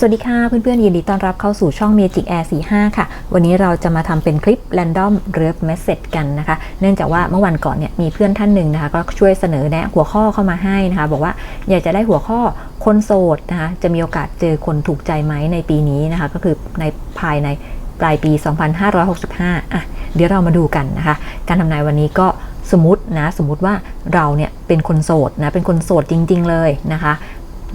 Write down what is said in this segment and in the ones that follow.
สวัสดีค่ะเพื่อนๆ ยินดีต้อนรับเข้าสู่ช่อง Magic Air 45 ค่ะ วันนี้เราจะมาทำเป็นคลิป Random r e v Message กันนะคะ เนื่องจากว่าเมื่อวันก่อนเนี่ยมีเพื่อนท่านหนึ่งนะคะก็ช่วยเสนอแนะหัวข้อเข้ามาให้นะคะ บอกว่าอยากจะได้หัวข้อคนโสดนะคะจะมีโอกาสเจอคนถูกใจไหมในปีนี้นะคะ ก็คือในภายในปลายปี 2565 อะ เดี๋ยวเรามาดูกันนะคะ การทำนายวันนี้ก็สมมตินะสมมติว่าเราเนี่ยเป็นคนโสดนะเป็นคนโสดจริง ๆ เลยนะคะ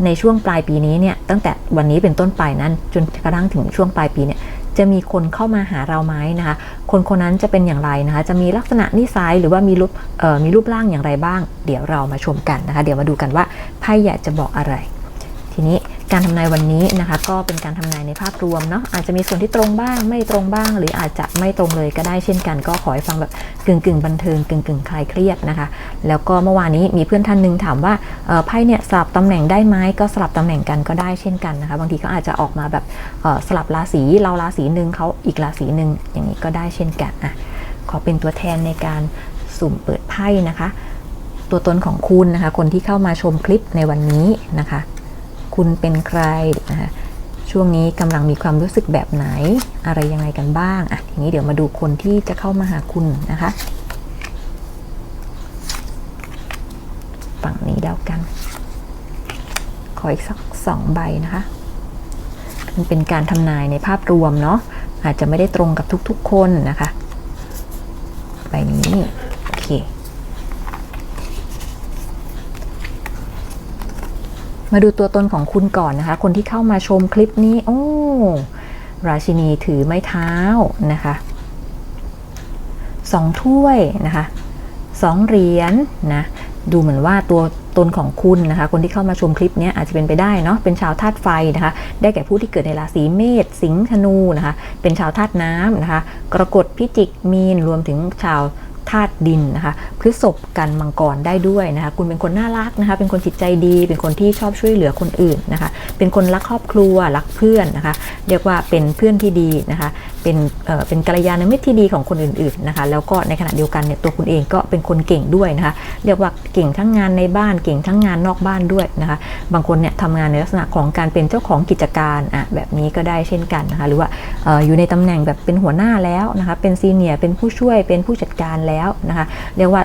ในช่วงปลายปีนี้เนี่ยตั้งแต่วันนี้เป็นต้นไปนั้น จนกระทั่งถึงช่วงปลายปีเนี่ยจะมีคนเข้ามาหาเราไหมนะคะ คนคนนั้นจะเป็นอย่างไรนะคะ จะมีลักษณะนิสัยหรือว่ามีรูปเอ่อมีรูปร่างอย่างไรบ้าง เดี๋ยวเรามาชมกันนะคะ เดี๋ยวมาดูกันว่าไพ่อยากจะบอกอะไร ทีนี้ การทำนายวันนี้นะคะก็เป็นการทำนายในภาพรวมเนาะอาจจะมีส่วนที่ตรงบ้างไม่ตรงบ้าง หรืออาจจะไม่ตรงเลยก็ได้เช่นกัน ก็ขอให้ฟังแบบกึ่งกึ่งบันเทิงกึ่งกึ่งคลายเครียดนะคะ แล้วก็เมื่อวานนี้มีเพื่อนท่านหนึงถามว่าไพ่เนี่ยสลับตำแหน่งได้ไหมก็สลับตำแหน่งกันก็ได้เช่นกันนะคะบางทีก็อาจจะออกมาแบบสลับราศีเราราศีหนึ่งเขาอีกราศีหนึ่งอย่างนี้ก็ได้เช่นกันอะขอเป็นตัวแทนในการสุ่มเปิดไพ่นะคะ ตัวตนของคุณนะคะ คนที่เข้ามาชมคลิปในวันนี้นะคะ คุณเป็นใครนะคะช่วงนี้กำลังมีความรู้สึกแบบไหนอะไรยังไงกันบ้างอะทีนี้เดี๋ยวมาดูคนที่จะเข้ามาหาคุณนะคะ ฝั่งนี้แล้วกัน ขออีกสักสองใบนะคะมันเป็นการทำนายในภาพรวมเนาะอาจจะไม่ได้ตรงกับทุกๆคนนะคะ ใบนี้ โอเค มาดูตัวตนของคุณก่อนนะคะ คนที่เข้ามาชมคลิปนี้ โอ้ ราชินีถือไม้เท้านะคะสองถ้วยนะคะสองเหรียญนะดูเหมือนว่าตัวตนของคุณนะคะ คนที่เข้ามาชมคลิปนี้อาจจะเป็นไปได้เนาะเป็นชาวธาตุไฟนะคะ ได้แก่ผู้ที่เกิดในราศีเมษสิงห์ธนูนะคะ เป็นชาวธาตุน้ำนะคะ กรกฎพิจิกมีนรวมถึงชาวาตุดินนะคะพฤษภกันมังกรได้ด้วยนะคะ คุณเป็นคนน่ารักนะคะ เป็นคนจิตใจดี เป็นคนที่ชอบช่วยเหลือคนอื่นนะคะ เป็นคนรักครอบครัวรักเพื่อนนะคะ เรียกว่าเป็นเพื่อนที่ดีนะคะ เป็นเป็นกัลยาณมิตรที่ดีของคนอื่นๆนะคะแล้วก็ในขณะเดียวกันเนี่ยตัวคุณเองก็เป็นคนเก่งด้วยนะคะเรียกว่าเก่งทั้งงานในบ้านเก่งทั้งงานนอกบ้านด้วยนะคะบางคนเนี่ยทำงานในลักษณะของการเป็นเจ้าของกิจการอะแบบนี้ก็ได้เช่นกันนะคะหรือว่าอออยู่ในตำแหน่งแบบเป็นหัวหน้าแล้วนะคะเป็นซีเนียร์เป็นผู้ช่วยเป็นผู้จัดการแล้วนะคะเรียกว่า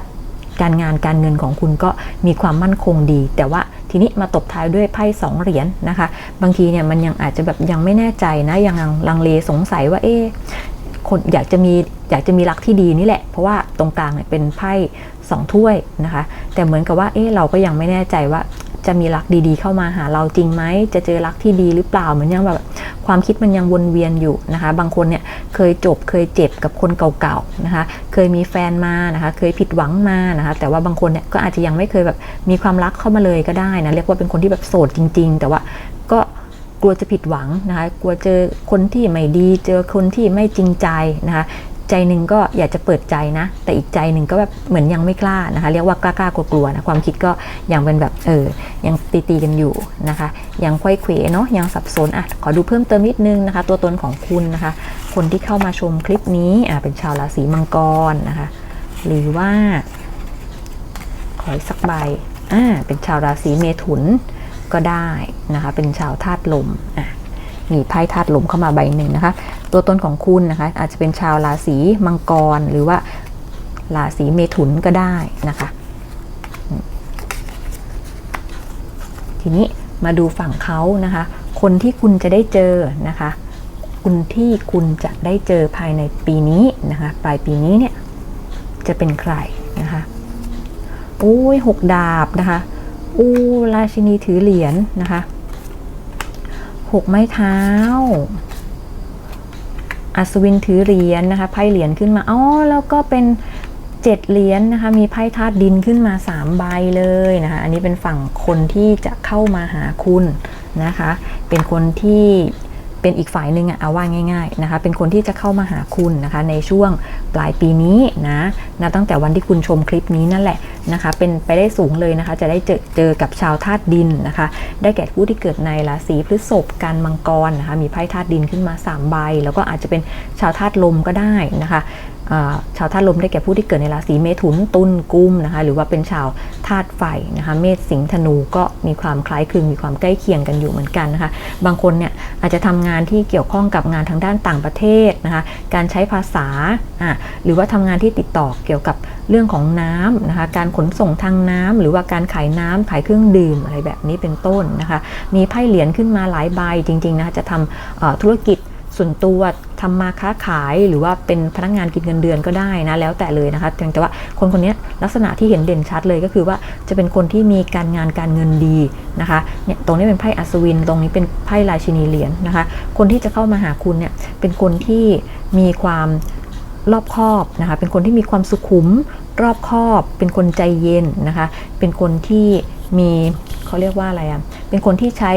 การงานการเงินของคุณก็มีความมั่นคงดี แต่ว่าทีนี้มาตบท้ายด้วยไพ่สองเหรียญนะคะ บางทีเนี่ยมันยังอาจจะแบบยังไม่แน่ใจนะยังลังเลสงสัยว่าเอ๊คนอยากจะมีอยากจะมีรักที่ดีนี่แหละ เพราะว่าตรงกลางเนี่ยเป็นไพ่สองถ้วยนะคะ แต่เหมือนกับว่าเอ๊เราก็ยังไม่แน่ใจว่าจะมีรักดีๆ เข้ามาหาเราจริงไหมจะเจอรักที่ดีหรือเปล่าเหมือนยังแบบ ความคิดมันยังวนเวียนอยู่นะคะ บางคนเนี่ยเคยจบเคยเจ็บกับคนเก่าๆนะคะ เคยมีแฟนมานะคะ เคยผิดหวังมานะคะ แต่ว่าบางคนเนี่ยก็อาจจะยังไม่เคยแบบมีความรักเข้ามาเลยก็ได้นะ เรียกว่าเป็นคนที่แบบโสดจริง ๆ แต่ว่าก็กลัวจะผิดหวังนะคะ กลัวเจอคนที่ไม่ดี เจอคนที่ไม่จริงใจนะคะ ใจหนึ่งก็อยากจะเปิดใจนะ แต่อีกใจหนึ่งก็แบบเหมือนยังไม่กล้านะคะ เรียกว่ากล้ากล้ากลัวๆนะความคิดก็ยังเป็นแบบเออยังตีตีๆกันอยู่นะคะ ยังควยเขวเนาะยังสับสนอะขอดูเพิ่มเติมนิดนึงนะคะ ตัวตนของคุณนะคะ คนที่เข้ามาชมคลิปนี้อะเป็นชาวราศีมังกรนะคะ หรือว่า ขออีกสักใบอ่าเป็นชาวราศีเมถุนก็ได้นะคะ เป็นชาวธาตุลมอะ มีไพ่ธาตุลมเข้ามาใบหนึ่งนะคะ ตัวตนของคุณนะคะ อาจจะเป็นชาวราศีมังกรหรือว่าราศีเมถุนก็ได้นะคะ ทีนี้มาดูฝั่งเขานะคะ คนที่คุณจะได้เจอนะคะคุณที่คุณจะได้เจอภายในปีนี้นะคะปลายปีนี้เนี่ยจะเป็นใครนะคะโอ้ยหกดาบนะคะอู้ราชินีถือเหรียญนะคะ หกไม้เท้า อัศวินถือเหรียญนะคะไพ่เหรียญขึ้นมาอ๋อแล้วก็เป็นเจ็ดเหรียญนะคะ มีไพ่ธาตุดินขึ้นมาสามใบเลยนะคะ อันนี้เป็นฝั่งคนที่จะเข้ามาหาคุณนะคะ เป็นคนที่ เป็นอีกฝ่ายหนึ่งอะเอาว่าง่ายๆนะคะ เป็นคนที่จะเข้ามาหาคุณนะคะในช่วงปลายปีนี้นะนะตั้งแต่วันที่คุณชมคลิปนี้นั่นแหละนะคะ เป็นไปได้สูงเลยนะคะ จะได้เจอเจอกับชาวธาตุดินนะคะ ได้แก่ผู้ที่เกิดในราศีพฤษภกันมังกรนะคะ มีไพ่ธาตุดินขึ้นมา3ใบแล้วก็อาจจะเป็นชาวธาตุลมก็ได้นะคะ ชาวธาตุลมได้แก่ผู้ที่เกิดในราศีเมถุนตุลกุมนะคะหรือว่าเป็นชาวธาตุไฟนะคะเมษสิงห์ธนูก็มีความคล้ายคลึงมีความใกล้เคียงกันอยู่เหมือนกันนะคะบางคนเนี่ยอาจจะทำงานที่เกี่ยวข้องกับงานทางด้านต่างประเทศนะคะการใช้ภาษาอะหรือว่าทำงานที่ติดต่อเกี่ยวกับเรื่องของน้ำนะคะการขนส่งทางน้ำหรือว่าการขายน้ำขายเครื่องดื่มอะไรแบบนี้เป็นต้นนะคะมีไพ่เหรียญขึ้นมาหลายใบจริงๆนะคะจะทำธุรกิจส่วนตัว ทำมาค้าขายหรือว่าเป็นพนักงานกินเงินเดือนก็ได้นะแล้วแต่เลยนะคะเพียงแต่ว่าคนคนนี้ลักษณะที่เห็นเด่นชัดเลยก็คือว่าจะเป็นคนที่มีการงานการเงินดีนะคะเนี่ยตรงนี้เป็นไพ่อัศวิน ตรงนี้เป็นไพ่ราชินีเหรียญนะคะ คนที่จะเข้ามาหาคุณเนี่ยเป็นคนที่มีความรอบคอบนะคะ เป็นคนที่มีความสุขุมรอบคอบ เป็นคนใจเย็นนะคะ เป็นคนที่มีเขาเรียกว่าอะไรอะ่ะ เป็นคนที่ใช้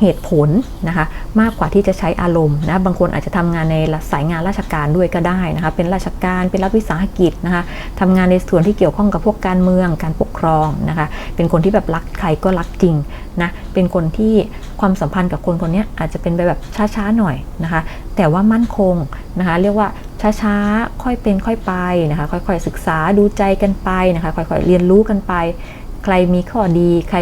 เหตุผลนะคะมากกว่าที่จะใช้อารมณ์นะบางคนอาจจะทำงานในสายงานราชการด้วยก็ได้นะคะเป็นราชการเป็นรัฐวิสาหกิจนะคะทำงานในส่วนที่เกี่ยวข้องกับพวกการเมืองการปกครองนะคะเป็นคนที่แบบรักใครก็รักจริงนะเป็นคนที่ความสัมพันธ์กับคนคนนี้อาจจะเป็นไปแบบช้าๆหน่อยนะคะแต่ว่ามั่นคงนะคะเรียกว่าช้าๆค่อยเป็นค่อยไปนะคะค่อยๆศึกษาดูใจกันไปนะคะค่อยๆเรียนรู้กันไป รมีข้อดีใคร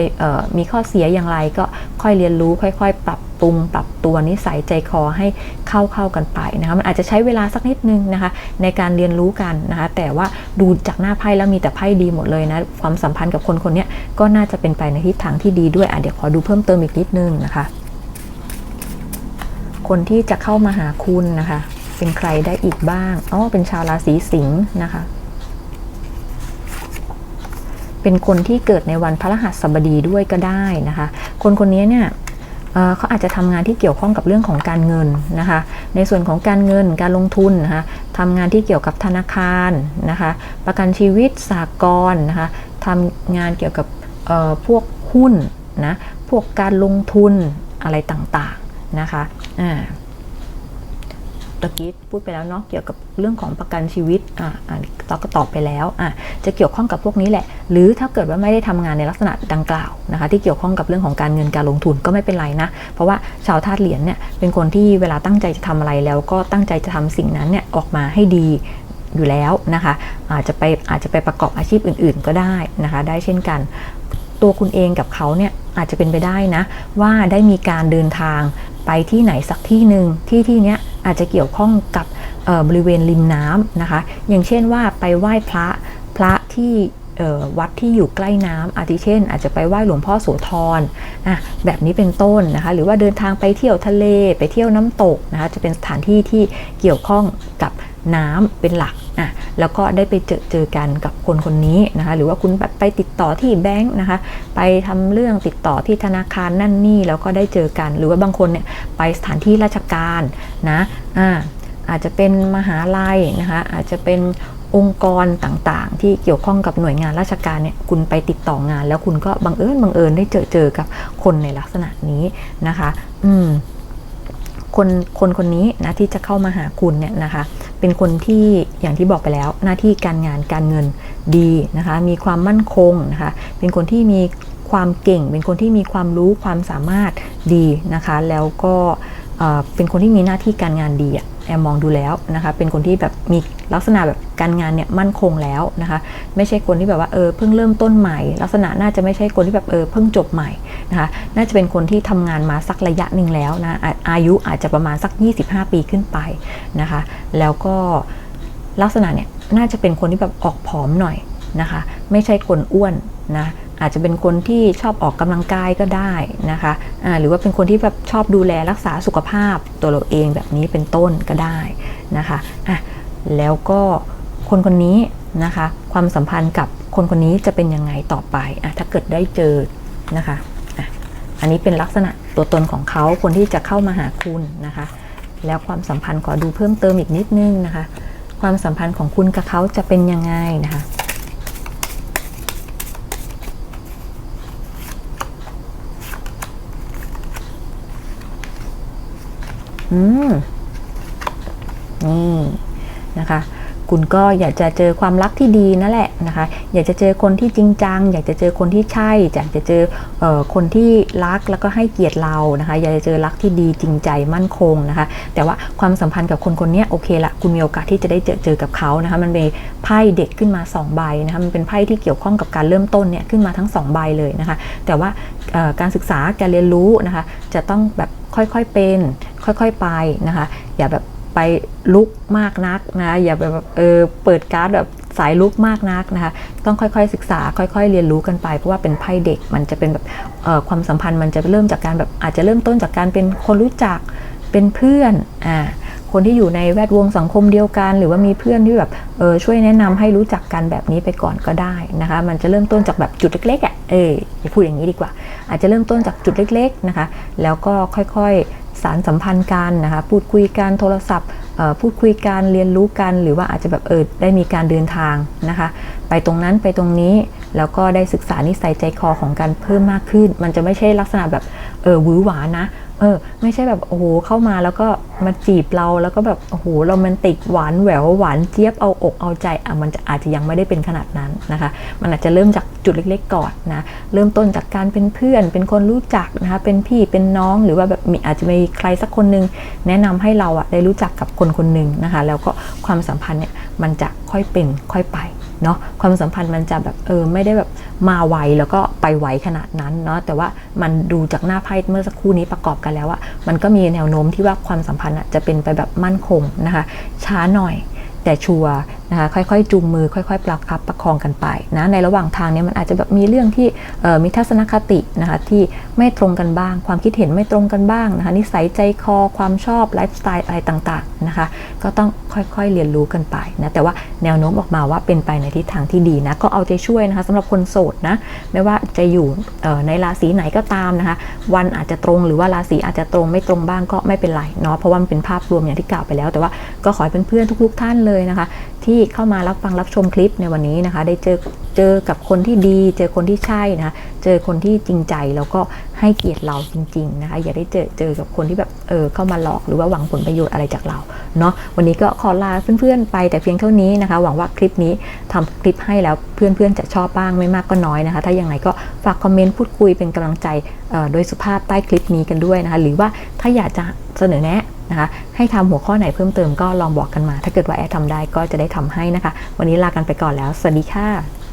มีข้อเสียอย่างไรก็ค่อยเรียนรู้ค่อย ๆ ปรับปรุงปรับตัวนิสัยใจคอให้เข้าเข้ากันไปนะคะมันอาจจะใช้เวลาสักนิดนึงนะคะ ในการเรียนรู้กันนะคะแต่ว่าดูจากหน้าไพ่แล้วมีแต่ไพ่ดีหมดเลยนะความสัมพันธ์กับคนคนนี้ก็น่าจะเป็นไปในทิศทางที่ดีด้วยอะเดี๋ยวขอดูเพิ่มเติมอีกนิดนึงนะคะ คนที่จะเข้ามาหาคุณนะคะ เป็นใครได้อีกบ้างอ๋อเป็นชาวราศีสิงห์นะคะ เป็นคนที่เกิดในวันพฤหัสบดีด้วยก็ได้นะคะ คนคนนี้เนี่ยเขาอาจจะทำงานที่เกี่ยวข้องกับเรื่องของการเงินนะคะ ในส่วนของการเงินการลงทุนนะคะทำงานที่เกี่ยวกับธนาคารนะคะ ประกันชีวิตสากลนะคะทำงานเกี่ยวกับพวกหุ้นนะ พวกการลงทุนอะไรต่างๆนะคะอ่าะกี้พูดไปแล้วเนาะเกี่ยวกับเรื่องของประกันชีวิตอ่าอ่าตอก็ตอบไปแล้วอ่าจะเกี่ยวข้องกับพวกนี้แหละ หรือถ้าเกิดว่าไม่ได้ทำงานในลักษณะดังกล่าวนะคะที่เกี่ยวข้องกับเรื่องของการเงินการลงทุนก็ไม่เป็นไรนะ เพราะว่าชาวธาตุเหรียญเนี่ยเป็นคนที่เวลาตั้งใจจะทำอะไรแล้วก็ตั้งใจจะทำสิ่งนั้นเนี่ยออกมาให้ดีอยู่แล้วนะคะ อาจจะไปอาจจะไปประกอบอาชีพอื่น ๆ ก็ได้นะคะ ได้เช่นกันตัวคุณเองกับเขาเนี่ยอาจจะเป็นไปได้นะ ว่าได้มีการเดินทางไปที่ไหนสักที่หนึ่งที่ที่เนี้ย อาจจะเกี่ยวข้องกับบริเวณริมน้ำนะคะ อย่างเช่นว่าไปไหว้พระพระที่วัดที่อยู่ใกล้น้ำอาทิเช่น อาจจะไปไหว้หลวงพ่อโสธรนะแบบนี้เป็นต้นนะคะ หรือว่าเดินทางไปเที่ยวทะเลไปเที่ยวน้ำตกนะคะ จะเป็นสถานที่ที่เกี่ยวข้องกับน้ำเป็นหลัก อะแล้วก็ได้ไปเจอเจอกันกับคนคนนี้นะคะหรือว่าคุณแบบไปติดต่อที่แบงค์นะคะไปทำเรื่องติดต่อที่ธนาคารนั่นนี่แล้วก็ได้เจอกัน หรือว่าบางคนเนี่ยไปสถานที่ราชการนะอ่าอาจจะเป็นมหาลัยนะคะอาจจะเป็นองค์กรต่างๆ ที่เกี่ยวข้องกับหน่วยงานราชการเนี่ยคุณไปติดต่องาน แล้วคุณก็บังเอิญบังเอิญได้เจอเจอกับคนในลักษณะนี้นะคะ อืมคนคนคนนี้นะที่จะเข้ามาหาคุณเนี่ยนะคะ เป็นคนที่อย่างที่บอกไปแล้ว หน้าที่การงานการเงินดีนะคะ มีความมั่นคงนะคะ เป็นคนที่มีความเก่ง เป็นคนที่มีความรู้ความสามารถดีนะคะ แล้วก็เป็นคนที่มีหน้าที่การงานดีอะ แอมมองดูแล้วนะคะเป็นคนที่แบบมีลักษณะแบบการงานเนี่ยมั่นคงแล้วนะคะไม่ใช่คนที่แบบว่าเออเพิ่งเริ่มต้นใหม่ ลักษณะน่าจะไม่ใช่คนที่แบบเออเพิ่งจบใหม่นะคะน่าจะเป็นคนที่ทำงานมาสักระยะหนึ่งแล้วนะอายุอาจจะประมาณสัก 25 ปีขึ้นไปนะคะแล้วก็ลักษณะเนี่ยน่าจะเป็นคนที่แบบออกผอมหน่อยนะคะไม่ใช่คนอ้วนนะ อาจจะเป็นคนที่ชอบออกกำลังกายก็ได้นะคะะหรือว่าเป็นคนที่แบบชอบดูแลรักษาสุขภาพตัวเราเองแบบนี้เป็นต้นก็ได้นะคะะแล้วก็คนคนนี้นะคะความสัมพันธ์กับคนคนนี้จะเป็นยังไงต่อไปอะถ้าเกิดได้เจอนะคะอะอันนี้เป็นลักษณะตัวตนของเขาคนที่จะเข้ามาหาคุณนะคะ แล้วความสัมพันธ์ขอดูเพิ่มเติมอีกนิดนึงนะคะ ความสัมพันธ์ของคุณกับเขาจะเป็นยังไงนะคะ อืมนี่นะคะ คุณก็อยากจะเจอความรักที่ดีนั่นแหละนะคะ อยากจะเจอคนที่จริงจัง อยากจะเจอคนที่ใช่ อยากจะเจออคนที่รักแล้วก็ให้เกียรติเรานะคะ อยากจะเจอรักที่ดีจริงใจมั่นคงนะคะ แต่ว่าความสัมพันธ์กับคนคนนี้โอเคละคุณมีโอกาสที่จะได้เจอเจอกับเขานะคะ มันเป็นไพ่เด็กขึ้นมาสองใบนะคะ มันเป็นไพ่ที่เกี่ยวข้องกับการเริ่มต้นเนี่ยขึ้นมาทั้งสองใบเลยนะคะ แต่ว่าการศึกษาการเรียนรู้นะคะ จะต้องแบบค่อยๆเป็น ค่อยๆไปนะคะ อย่าแบบ ไปลุกมากนักนะอย่าแบบเออเปิดการ์ดแบบสายลุกมากนักนะคะต้องค่อยๆศึกษาค่อยๆ เรียนรู้กันไป เพราะว่าเป็นไพ่เด็กมันจะเป็นแบบความสัมพันธ์มันจะเริ่มจากการแบบอาจจะเริ่มต้นจากการเป็นคนรู้จักเป็นเพื่อนอ่าคนที่อยู่ในแวดวงสังคมเดียวกัน หรือว่ามีเพื่อนที่แบบเออช่วยแนะนำให้รู้จักกันแบบนี้ไปก่อนก็ได้นะคะมันจะเริ่มต้นจากแบบจุดเล็กๆอะเอออย่าพูดอย่างนี้ดีกว่า อาจจะเริ่มต้นจากจุดเล็ก ๆนะคะ แล้วก็ค่อยๆ สารสัมพันธ์กันนะคะพูดคุยกันโทรศัพท์พูดคุยกันเรียนรู้กัน หรือว่าอาจจะแบบเออได้มีการเดินทางนะคะไปตรงนั้นไปตรงนี้แล้วก็ได้ศึกษานิสัยใจคอของการเพิ่มมากขึ้น มันจะไม่ใช่ลักษณะแบบเออวือหวานะ เออ ไม่ใช่แบบโอ้โหเข้ามาแล้วก็มาจีบเราแล้วก็แบบโอ้โหโรแมนติกหวานแหววหวานเจี๊ยบเอาอกเอาใจอะมันจะอาจจะยังไม่ได้เป็นขนาดนั้นนะคะ มันอาจจะเริ่มจากจุดเล็ก ๆ ก่อนนะเริ่มต้นจากการเป็นเพื่อน เป็นคนรู้จักนะคะเป็นพี่เป็นน้องหรือว่าแบบมีอาจจะมีใครสักคนหนึง แนะนำให้เราอะได้รู้จักกับคนคนหนึ่งนะคะ แล้วก็ความสัมพันธ์เนี่ยมันจะค่อยเป็นค่อยไป เนาะความสัมพันธ์มันจะแบบเออไม่ได้แบบมาไวแล้วก็ไปไวขนาดนั้นเนาะแต่ว่ามันดูจากหน้าไพ่เมื่อสักครู่นี้ประกอบกันแล้วอะมันก็มีแนวโน้มที่ว่าความสัมพันธ์จะเป็นไปแบบมั่นคงนะคะ ช้าหน่อย แต่ชัวร์นะคะค่อยๆ จูงมือค่อยๆ ประคับประคองกันไปนะในระหว่างทางเนี้มันอาจจะแบบมีเรื่องที่มีทัศนคตินะคะที่ไม่ตรงกันบ้าง ความคิดเห็นไม่ตรงกันบ้างนะคะนิสัยใจคอความชอบไลฟ์สไตล์อะไรต่างๆนะคะก็ต้องค่อยๆเรียนรู้กันไปนะแต่ว่าแนวโน้มออกมาว่าเป็นไปในทิศทางที่ดีนะก็เอาใจช่วยนะคะสำหรับคนโสดนะไม่ว่าจะอยู่ในราศีไหนก็ตามนะคะวันอาจจะตรงหรือว่าราศีอาจจะตรงไม่ตรงบ้างก็ไม่เป็นไรเนาะเพราะว่ามันเป็นภาพรวมอย่างที่กล่าวไปแล้ว แต่ว่าก็ขอให้เพื่อนๆทุก ๆ ท่านเลยนะคะ ที่เข้ามารับฟังรับชมคลิปในวันนี้นะคะ ได้เจอเจอกับคนที่ดี เจอคนที่ใช่นะคะเจอคนที่จริงใจแล้วก็ให้เกียรติเราจริง ๆนะคะ อย่าได้เจอเจอกับคนที่แบบเออเข้ามาหลอกหรือว่าหวังผลประโยชน์อะไรจากเราเนาะวันนี้ก็ขอลาเพื่อนๆไปแต่เพียงเท่านี้นะคะ หวังว่าคลิปนี้ทำคลิปให้แล้วเพื่อนๆจะชอบบ้างไม่มากก็น้อยนะคะ ถ้าอย่างไรก็ฝากคอมเมนต์พูดคุยเป็นกำลังใจโดยสุภาพใต้คลิปนี้กันด้วยนะคะ หรือว่าถ้าอยากจะเสนอแนะ นะคะให้ทำหัวข้อไหนเพิ่มเติมก็ลองบอกกันมา ถ้าเกิดว่าแอดทำได้ก็จะได้ทำให้นะคะ วันนี้ลากันไปก่อนแล้ว สวัสดีค่ะ